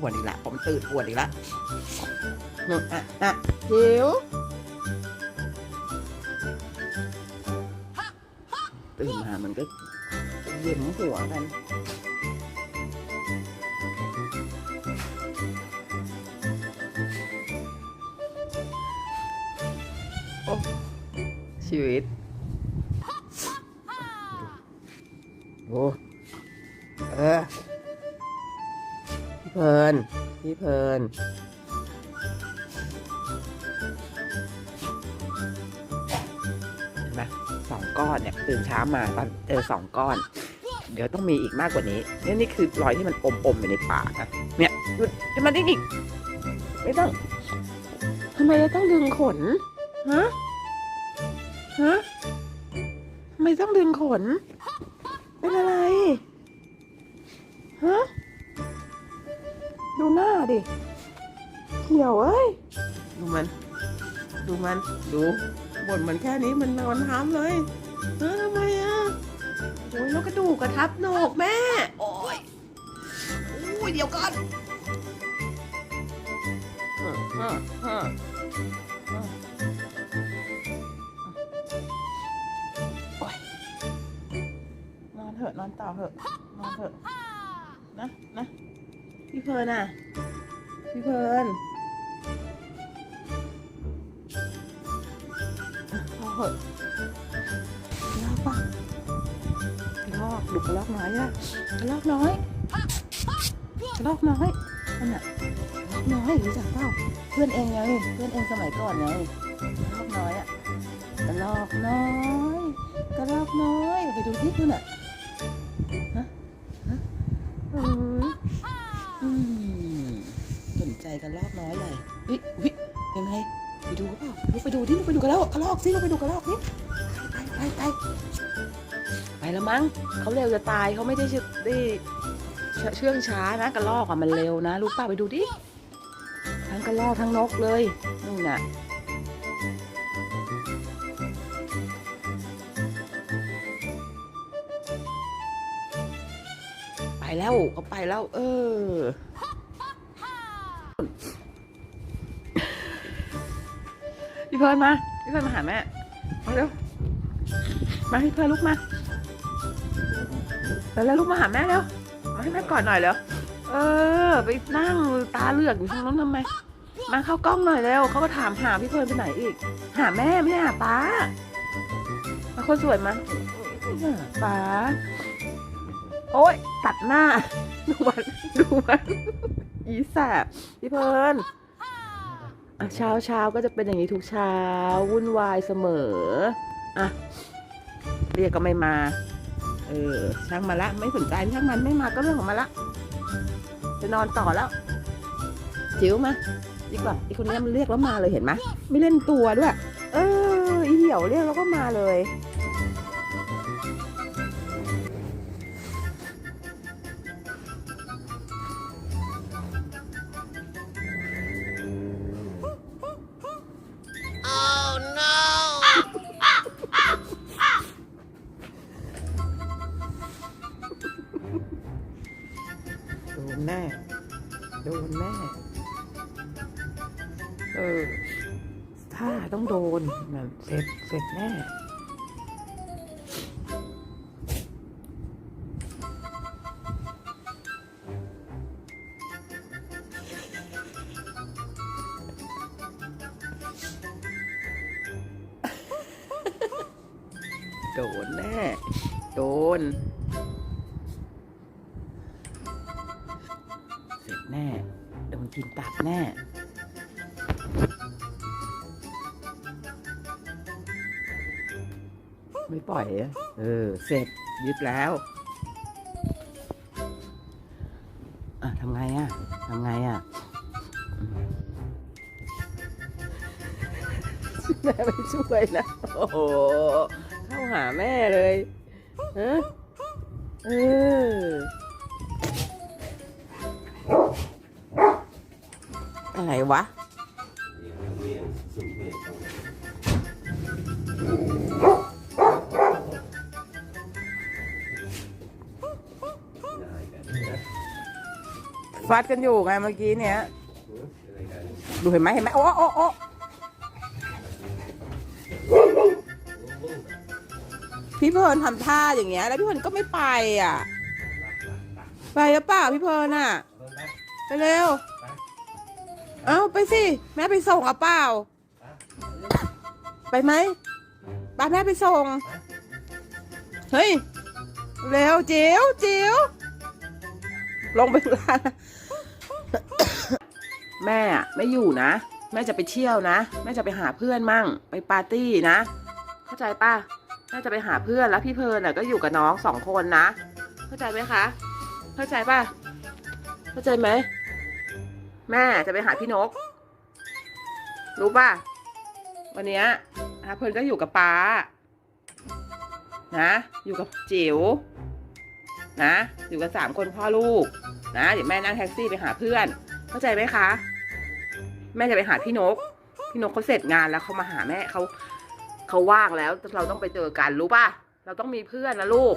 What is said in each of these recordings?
ป่วนอีกละผมตื่นป่วนอีกละนู่นอะอะจิ๋วตื่นมามันก็เย็นหัวกันโอ้ชีวิตโอ้ ลินพี่เพลินเห็นไหมสองก้อนเนี่ยตื่นเช้ามาตอนเจอสองก้อน เดี๋ยวต้องมีอีกมากกว่านี้นี่นี่คือรอยที่มันอมอมๆอยู่ในปากนะเนี่ยดูจะมาได้อีก ไม่ต้องทำไมเราต้องดึงขนฮะฮะทำไมต้องดึงขน เป็นอะไรฮะ ดูหน้าดิเขียวเอ้ย ดูมัน ดูมัน ดูบ่นมันแค่นี้มันนอนห้ามเลยเออทำไมอะโอ้ยแล้วกระดูกกระทับโหนกแม่ โอ้ยอุ้ยเดี๋ยวก่อนเออเออเออเออโอ้ยนอนเถอะนอนต่อเถอะนอนเถอะนะนะ พี่เพลินอะ พี่เพลินพอเหอะลอกปะลอกดูกระลอกน้อยอะกระลอกน้อยกระลอกน้อยนั่นน่ะกระลอกน้อยรู้จักเปล่าเพื่อนเองไงเพื่อนเองสมัยก่อนไงกระลอกน้อยอะกระลอกน้อยกระลอกน้อยไปดูที่นู่นน่ะฮะ สนใจกระลอกน้อยเลยเฮ้ยเฮ้ยยังไงไปดูเปล่าลูกไปดูที่ลูกไปดูกระลอกกระลอกสิลูกไปดูกระลอกนี่ไปไปไปไปแล้วมั้งเขาเร็วจะตายเขาไม่ได้เชื่อได้เชื่องช้านะกระลอกอะมันเร็วนะลูกป้าไปดูดิทั้งกระลอกทั้งนกเลยนู่นน่ะไปแล้วเขาไปแล้ว เออ เพลินมา พี่เพลินมาหาแม่มาเร็ว มาพี่เพลินลุกมาไปแล้วลุกมาหาแม่เร็ว มาให้แม่กอดหน่อยเร็ว เออ ไปนั่งตาเลือกอยู่ทางโน้นทำไม มาเข้ากล้องหน่อยเร็วเขาก็ถามหาพี่เพลินไปไหนอีก หาแม่ไม่หาป้า มาคนสวยมาป้า โอ๊ยตัดหน้า ดูมันดูมันอีแสบพี่เพลินอะ เช้าเช้าก็จะเป็นอย่างนี้ทุกเช้า วุ่นวายเสมอ อะ เรียกก็ไม่มา เออ ช่างมาละ ไม่สนใจช่างมันไม่มาก็เรื่องของมันละ จะนอนต่อแล้ว จิ๋วมาดีกว่าอีคนนี้มันเรียกแล้วมาเลยเห็นไหมไม่เล่นตัวด้วย เออ อีเหี่ยวเรียกแล้วก็มาเลย แน่เออ ถ้าต้องโดนนั่นเสร็จเสร็จแน่โดนแน่ โดน กินตับแน่ไม่ปล่อย เออ เสร็จ ยึดแล้ว อะทำไงอะทำไงอะแม่ไม่ช่วยนะ โอ้โห เข้าหาแม่เลยฮะเออ อะไรวะฟัดกันอยู่ไงเมื่อกี้เนี้ยดูเห็นไหมเห็นไหมโอ้โอ้โอ้พี่เพลินทำท่าอย่างเงี้ย แล้วพี่เพลินก็ไม่ไปอะ ไปหรือเปล่าพี่เพลินอะ ไปเร็ว เอาไปสิ แม่ไปส่งอะเปล่า ไปไหมป้าแม่ไปส่ง เฮ้ย เร็วจิ๋วจิ๋วลงไปข้างล่างแม่อะไม่อยู่นะ แม่จะไปเที่ยวนะ แม่จะไปหาเพื่อนมั่ง ไปปาร์ตี้นะ เข้าใจป่ะ แม่จะไปหาเพื่อนแล้วพี่เพลินน่ะก็อยู่กับน้องสองคนนะ เข้าใจไหมคะ เข้าใจป่ะ เข้าใจไหม แม่จะไปหาพี่นก รู้ป่ะ วันเนี้ยอาเพลิร์นก็อยู่กับป้า นะ อยู่กับจิ๋วนะ อยู่กันสามคนพ่อลูก นะ เดี๋ยวแม่นั่งแท็กซี่ไปหาเพื่อน เข้าใจไหมคะ แม่จะไปหาพี่นก พี่นกเขาเสร็จงานแล้วเขามาหาแม่เขาเขาว่างแล้ว เราต้องไปเจอกันรู้ป่ะ เราต้องมีเพื่อนนะลูก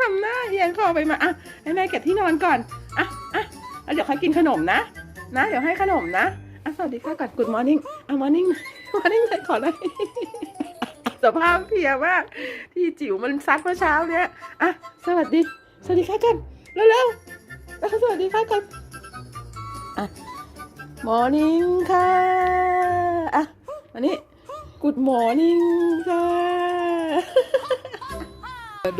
ทำหน้าเอียงคอไปมาอะให้แม่เก็บที่นอนก่อน แล้วเดี๋ยวค่อยกินขนมนะ นะ เดี๋ยวให้ขนมนะอะสวัสดีค่ะก่อน Good morning อะ morning morning เลยขอเลยสภาพเพียมากที่จิ๋วมันซัดเมื่อเช้าเนี้ยอะสวัสดี สวัสดีค่ะกันเร็วๆแล้วสวัสดีค่ะกันอะ morning ค่ะอะมานี่ good morning ค่ะ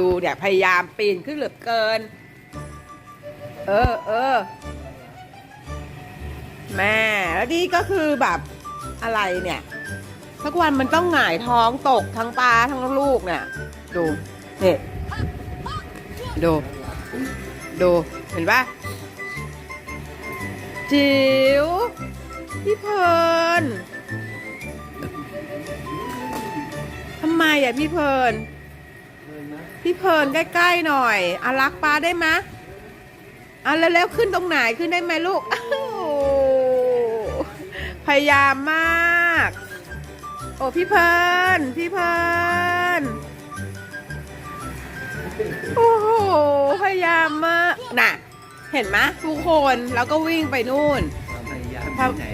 ดูเนี่ยพยายามปีนขึ้นเหลือเกิน เออเออ แม่แล้วนี่ก็คือแบบอะไรเนี่ยสักวันมันต้องหงายท้องตกทั้งปลาทั้งลูกเนี่ยดูเนี่ยดูดูเห็นปะจิ๋วพี่เพลินทำไมอะพี่เพลินพี่เพลินใกล้ๆหน่อยอารักป้าได้ไหมอะแล้วๆขึ้นตรงไหนขึ้นได้ไหมลูก พยายามมาก โอ้พี่เพลินพี่เพลินโอ้โหพยายามมากน่ะ เห็นไหมยทุกคนแล้วก็วิ่งไปนู่น ความพยายามที่ไหน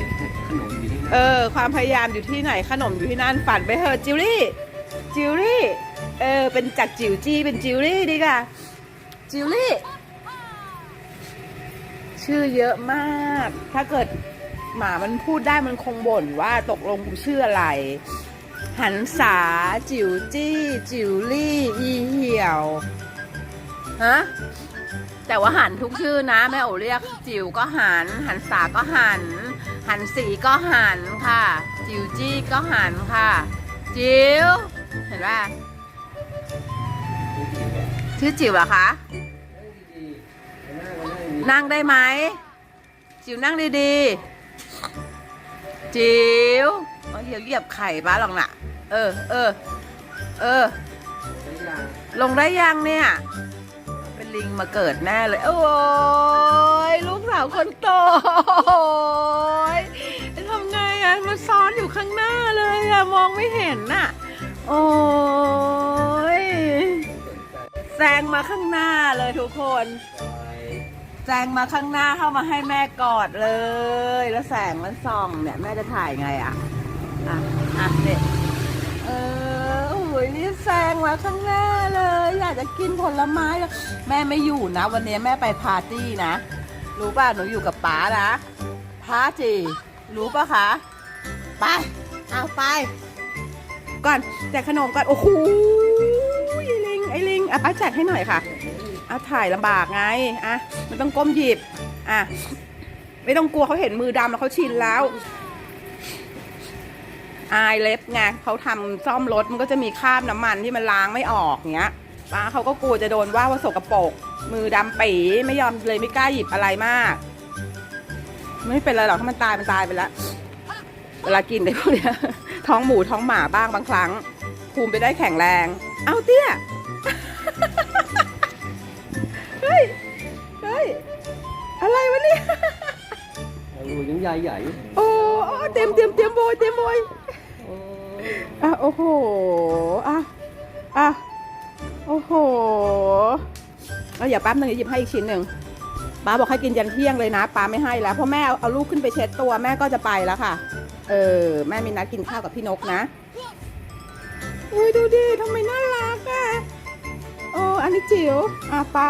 ขนมอยู่ที่นั่นเออ ความพยายามอยู่ที่ไหนขนมอยู่ที่นั่นฝันไปเถอะจิวลี่จิวลี่เออเป็นจากจิวจี้เป็นจิวลี่ดีกว่าจิวลี่ชื่อเยอะมาก ถ้าเกิด หมามันพูดได้มันคงบ่นว่าตกลงกูชื่ออะไร หันษาจิวจี้ จิวลี่ อีเหี่ยว ฮะ แต่ว่าหันทุกชื่อนะแม่โอเรียก จิ๋วก็หัน หันษาก็หัน หันสีก็หันค่ะ จิ๋วจี้ก็หันค่ะ จิ๋ว เห็นป่ะชื่อจิ๋วเหรอคะ นั่งได้ไหม จิ๋วนั่งดีๆ จิ๋วเอาเหยียบเหยียบไข่ป้าหรอกน่ะเออเออเออ ลงได้ยังเนี่ย เป็นลิงมาเกิดแน่เลย โอ้ยลูกสาวคนโตโอ้ยทำไงอะมันซ้อนอยู่ข้างหน้าเลยอะมองไม่เห็นน่ะ โอ้ยแซงมาข้างหน้าเลยทุกคน แซงมาข้างหน้าเข้ามาให้แม่กอดเลย แล้วแสงมันส่องเนี่ยแม่จะถ่ายไงอะอะ อะเนี่ยเออโอ้ยนี่แซงมาข้างหน้าเลย อยากจะกินผลไม้แม่ไม่อยู่นะ วันนี้แม่ไปปาร์ตี้นะ รู้ป่ะหนูอยู่กับป๋านะพาร์ตี้รู้ป่ะคะ ไป เอาไป ก่อนแจกขนมก่อน โอ้โหไอลิงไอ้ลิงอะป้าแจกให้หน่อยค่ะ เอาถ่ายลำบากไงอะมันต้องก้มหยิบอะไม่ต้องกลัวเขาเห็นมือดำแล้วเขาชินแล้วอายเล็บไงเขาทำซ่อมรถมันก็จะมีคราบน้ำมันที่มันล้างไม่ออกเงี้ยป้าเขาก็กลัวจะโดนว่าว่าสกปรกมือดำปีไม่ยอมเลยไม่กล้าหยิบอะไรมาก ไม่เป็นไรหรอกถ้ามันตายมันตายไปแล้วเวลากินได้พวกเนี้ยท้องหมูท้องหมาบ้างบางครั้งภูมิไปได้แข็งแรง เอาเตี้ย อะไรวะเนี่ยโอ้ยยังใหญ่ใหญ่โอ้โอ้เตรียมเตรียมเตรียมโบยเตรียมโบยอะโอ้โหอะอะโอ้โหเอาอย่าแป๊บนึงเดี๋ยวหยิบให้อีกชิ้นหนึ่งป้าบอกให้กินยันเที่ยงเลยนะป้าไม่ให้แล้วเพราะแม่เอาเอาลูกขึ้นไปเช็ดตัวแม่ก็จะไปแล้วค่ะ เออแม่มีนัดกินข้าวกับพี่นกนะอุ้ยดูดิทำไมน่ารักอะโอ้อันนี้จิ๋วอะไป